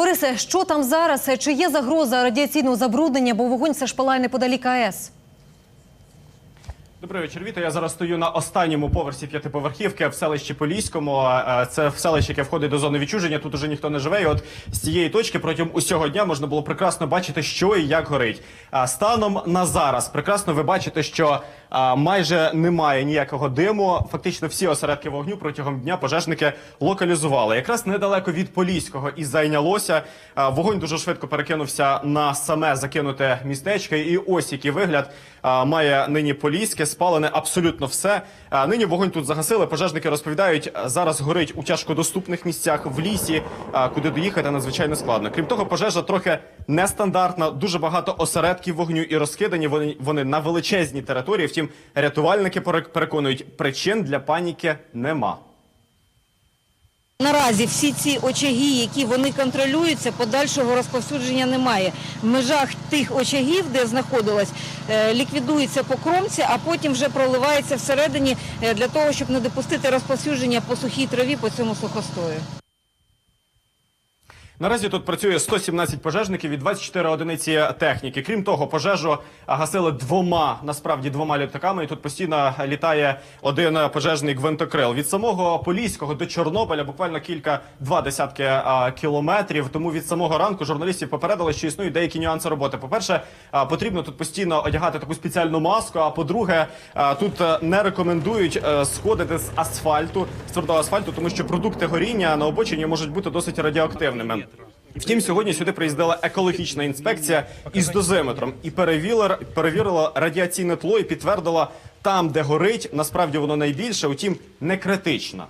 Борисе, що там зараз? Чи є загроза радіаційного забруднення, бо вогонь все ж палає неподалік АЕС? Добрий вечір, Віта. Я зараз стою на останньому поверсі п'ятиповерхівки в селищі Поліському. Це в селище, яке входить до зони відчуження. Тут уже ніхто не живе. І от з цієї точки протягом усього дня можна було прекрасно бачити, що і як горить. Станом на зараз прекрасно ви бачите, що майже немає ніякого диму. Фактично всі осередки вогню протягом дня пожежники локалізували. Якраз недалеко від Поліського і зайнялося. Вогонь дуже швидко перекинувся на саме закинуте містечко. І ось який вигляд має нині Поліське. Спалене абсолютно все. Нині вогонь тут загасили. Пожежники розповідають, зараз горить у тяжкодоступних місцях в лісі, куди доїхати надзвичайно складно. Крім того, пожежа трохи нестандартна. Дуже багато осередків вогню і розкидані. Вони вони на величезній території. Втім, рятувальники перек- переконують, причин для паніки нема. Наразі всі ці очаги, які вони контролюються, подальшого розповсюдження немає. В межах тих очагів, де знаходилась, е, ліквідується покромці, а потім вже проливається всередині е, для того, щоб не допустити розповсюдження по сухій траві по цьому сухостою. Наразі тут працює 117 пожежників і 24 одиниці техніки. Крім того, пожежу гасили двома насправді двома літаками. І тут постійно літає один пожежний гвинтокрил. Від самого Поліського до Чорнобиля буквально кілька два десятки а, кілометрів. Тому від самого ранку журналістів попередили, що існують деякі нюанси роботи. По перше, потрібно тут постійно одягати таку спеціальну маску. А по-друге, а, тут е, не рекомендують е, сходити з асфальту, з твердого асфальту, тому що продукти горіння на обочині можуть бути досить радіоактивними. Втім, сьогодні сюди приїздила екологічна інспекція із дозиметром і перевірила, перевірила радіаційне тло і підтвердила, там, де горить, насправді воно найбільше, утім, не критично.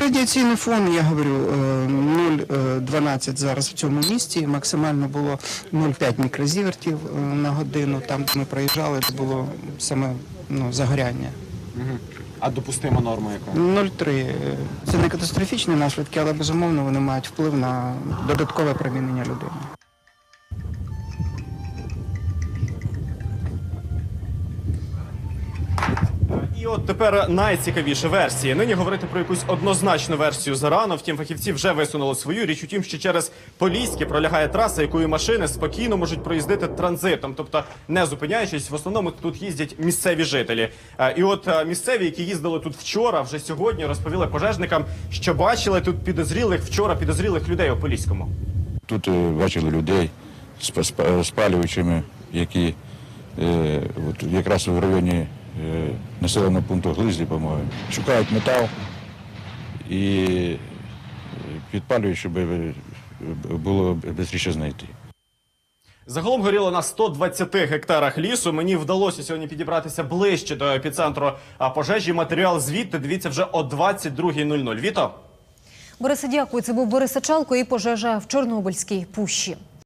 Радіаційний фон, я говорю, е, 0,12 зараз в цьому місті. Максимально було 0,5 мікрозівертів е, на годину. Там, де ми проїжджали, це було саме ну, загоряння. А допустима норма яка? 0,3. е, Це не катастрофічні наслідки, але безумовно вони мають вплив на додаткове промінення людини. І от тепер найцікавіша версія. Нині говорити про якусь однозначну версію зарано. Втім, фахівці вже висунули свою річ. Утім, що через Поліське пролягає траса, якою машини спокійно можуть проїздити транзитом, тобто не зупиняючись. В основному тут їздять місцеві жителі. Е, І от е, місцеві, які їздили тут вчора, вже сьогодні розповіли пожежникам, що бачили тут підозрілих вчора підозрілих людей у Поліському. Тут е, бачили людей з па- які е, от якраз в районі е, населеного пункту Глизлі, по-моєму, шукають метал і е, підпалюють, щоб е, було швидше знайти. Загалом горіло на 120 гектарах лісу. Мені вдалося сьогодні підібратися ближче до епіцентру пожежі. Матеріал звідти дивіться вже о 22.00. Віто. Борисе, дякую. Це був Борис Сачалко і пожежа в Чорнобильській пущі.